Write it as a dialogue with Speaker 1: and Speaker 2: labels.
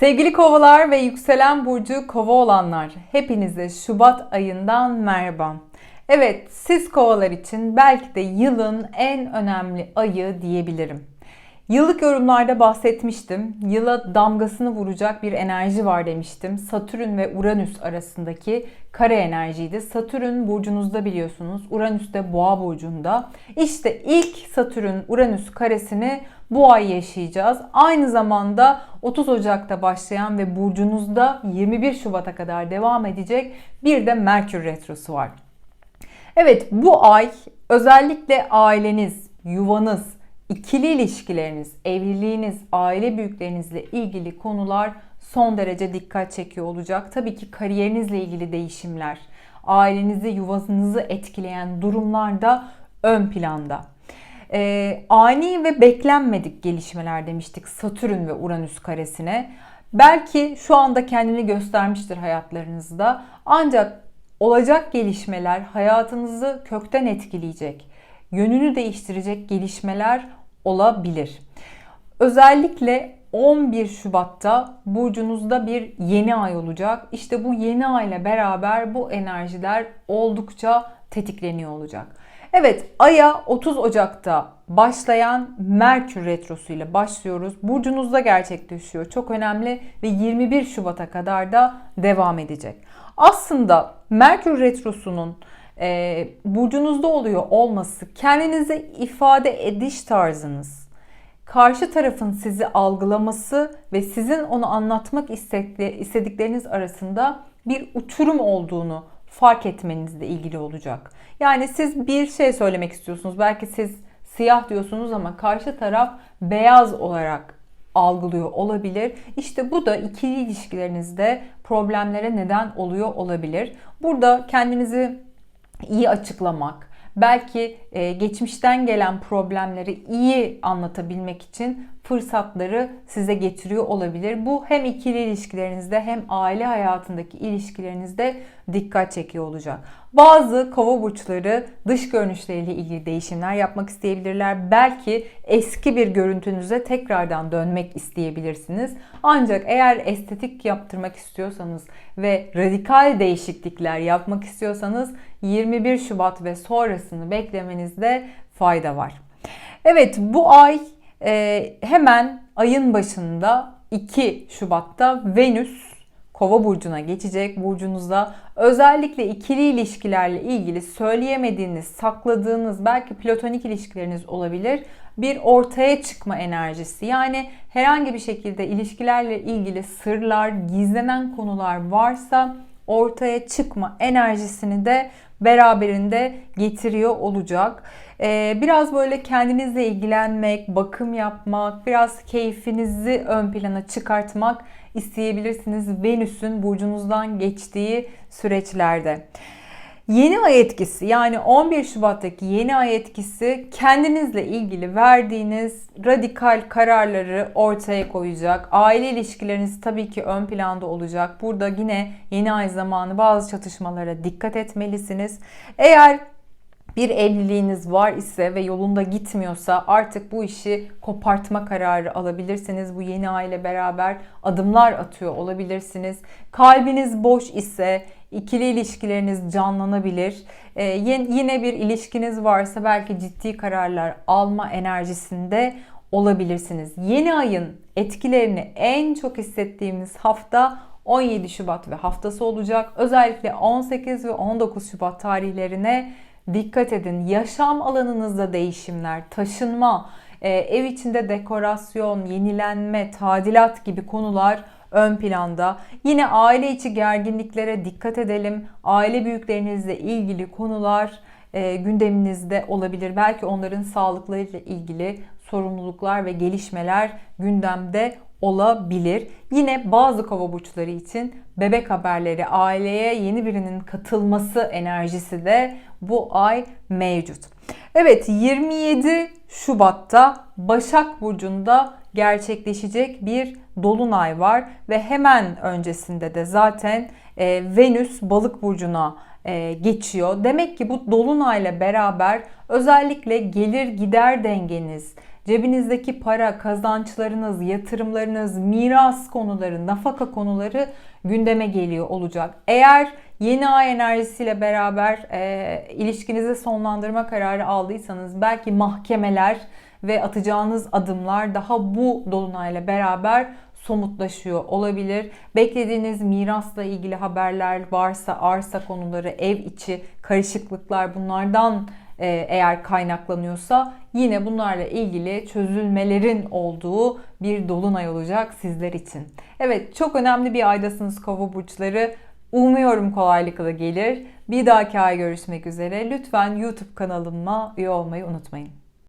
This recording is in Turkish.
Speaker 1: Sevgili kovalar ve yükselen burcu kova olanlar, hepinize Şubat ayından merhaba. Evet, siz kovalar için belki de yılın en önemli ayı diyebilirim. Yıllık yorumlarda bahsetmiştim. Yıla damgasını vuracak bir enerji var demiştim. Satürn ve Uranüs arasındaki kare enerjiydi. Satürn burcunuzda biliyorsunuz. Uranüs de Boğa burcunda. İşte ilk Satürn Uranüs karesini bu ay yaşayacağız. Aynı zamanda 30 Ocak'ta başlayan ve burcunuzda 21 Şubat'a kadar devam edecek bir de Merkür retrosu var. Evet bu ay özellikle aileniz, yuvanız, ikili ilişkileriniz, evliliğiniz, aile büyüklerinizle ilgili konular son derece dikkat çekiyor olacak. Tabii ki kariyerinizle ilgili değişimler, ailenizi, yuvanızı etkileyen durumlar da ön planda. Ee, ani ve beklenmedik gelişmeler demiştik Satürn ve Uranüs karesine. Belki şu anda kendini göstermiştir hayatlarınızda. Ancak olacak gelişmeler hayatınızı kökten etkileyecek, yönünü değiştirecek gelişmeler olabilir. Özellikle 11 Şubat'ta burcunuzda bir yeni ay olacak. İşte bu yeni ay ile beraber bu enerjiler oldukça tetikleniyor olacak. Evet, Ay'a 30 Ocak'ta başlayan Merkür Retrosu ile başlıyoruz. Burcunuzda gerçekleşiyor. Çok önemli ve 21 Şubat'a kadar da devam edecek. Aslında Merkür Retrosu'nun e, burcunuzda oluyor olması kendinize ifade ediş tarzınız, karşı tarafın sizi algılaması ve sizin onu anlatmak istedikleriniz arasında bir uçurum olduğunu fark etmenizle ilgili olacak. Yani siz bir şey söylemek istiyorsunuz. Belki siz siyah diyorsunuz ama karşı taraf beyaz olarak algılıyor olabilir. İşte bu da ikili ilişkilerinizde problemlere neden oluyor olabilir. Burada kendinizi iyi açıklamak, belki e, geçmişten gelen problemleri iyi anlatabilmek için fırsatları size getiriyor olabilir. Bu hem ikili ilişkilerinizde hem aile hayatındaki ilişkilerinizde dikkat çekiyor olacak. Bazı kova burçları dış görünüşleriyle ilgili değişimler yapmak isteyebilirler. Belki eski bir görüntünüze tekrardan dönmek isteyebilirsiniz. Ancak eğer estetik yaptırmak istiyorsanız ve radikal değişiklikler yapmak istiyorsanız 21 Şubat ve sonrasını beklemenizde fayda var. Evet bu ay e, hemen ayın başında 2 Şubat'ta Venüs Kova burcuna geçecek. Burcunuzda özellikle ikili ilişkilerle ilgili söyleyemediğiniz, sakladığınız, belki platonik ilişkileriniz olabilir. Bir ortaya çıkma enerjisi. Yani herhangi bir şekilde ilişkilerle ilgili sırlar, gizlenen konular varsa ortaya çıkma enerjisini de beraberinde getiriyor olacak. Ee, biraz böyle kendinizle ilgilenmek, bakım yapmak, biraz keyfinizi ön plana çıkartmak isteyebilirsiniz Venüs'ün burcunuzdan geçtiği süreçlerde. Yeni ay etkisi yani 11 Şubat'taki yeni ay etkisi kendinizle ilgili verdiğiniz radikal kararları ortaya koyacak. Aile ilişkileriniz tabii ki ön planda olacak. Burada yine yeni ay zamanı bazı çatışmalara dikkat etmelisiniz. Eğer bir evliliğiniz var ise ve yolunda gitmiyorsa artık bu işi kopartma kararı alabilirsiniz. Bu yeni aile beraber adımlar atıyor olabilirsiniz. Kalbiniz boş ise ikili ilişkileriniz canlanabilir. Ee, yine bir ilişkiniz varsa belki ciddi kararlar alma enerjisinde olabilirsiniz. Yeni ayın etkilerini en çok hissettiğimiz hafta 17 Şubat ve haftası olacak. Özellikle 18 ve 19 Şubat tarihlerine dikkat edin. Yaşam alanınızda değişimler, taşınma, e, ev içinde dekorasyon, yenilenme, tadilat gibi konular ön planda. Yine aile içi gerginliklere dikkat edelim. Aile büyüklerinizle ilgili konular e, gündeminizde olabilir. Belki onların sağlıklarıyla ilgili sorumluluklar ve gelişmeler gündemde olabilir. Yine bazı kova burçları için bebek haberleri, aileye yeni birinin katılması enerjisi de bu ay mevcut. Evet 27 Şubat'ta Başak Burcu'nda gerçekleşecek bir dolunay var ve hemen öncesinde de zaten e, Venüs Balık Burcu'na e, geçiyor. Demek ki bu dolunayla beraber özellikle gelir gider dengeniz, cebinizdeki para, kazançlarınız, yatırımlarınız, miras konuları, nafaka konuları gündeme geliyor olacak. Eğer yeni ay enerjisiyle beraber e, ilişkinizi sonlandırma kararı aldıysanız belki mahkemeler ve atacağınız adımlar daha bu dolunayla beraber somutlaşıyor olabilir. Beklediğiniz mirasla ilgili haberler varsa arsa konuları, ev içi karışıklıklar bunlardan eğer kaynaklanıyorsa yine bunlarla ilgili çözülmelerin olduğu bir dolunay olacak sizler için. Evet çok önemli bir aydasınız kova burçları. Umuyorum kolaylıkla gelir. Bir dahaki ay görüşmek üzere. Lütfen YouTube kanalıma üye olmayı unutmayın.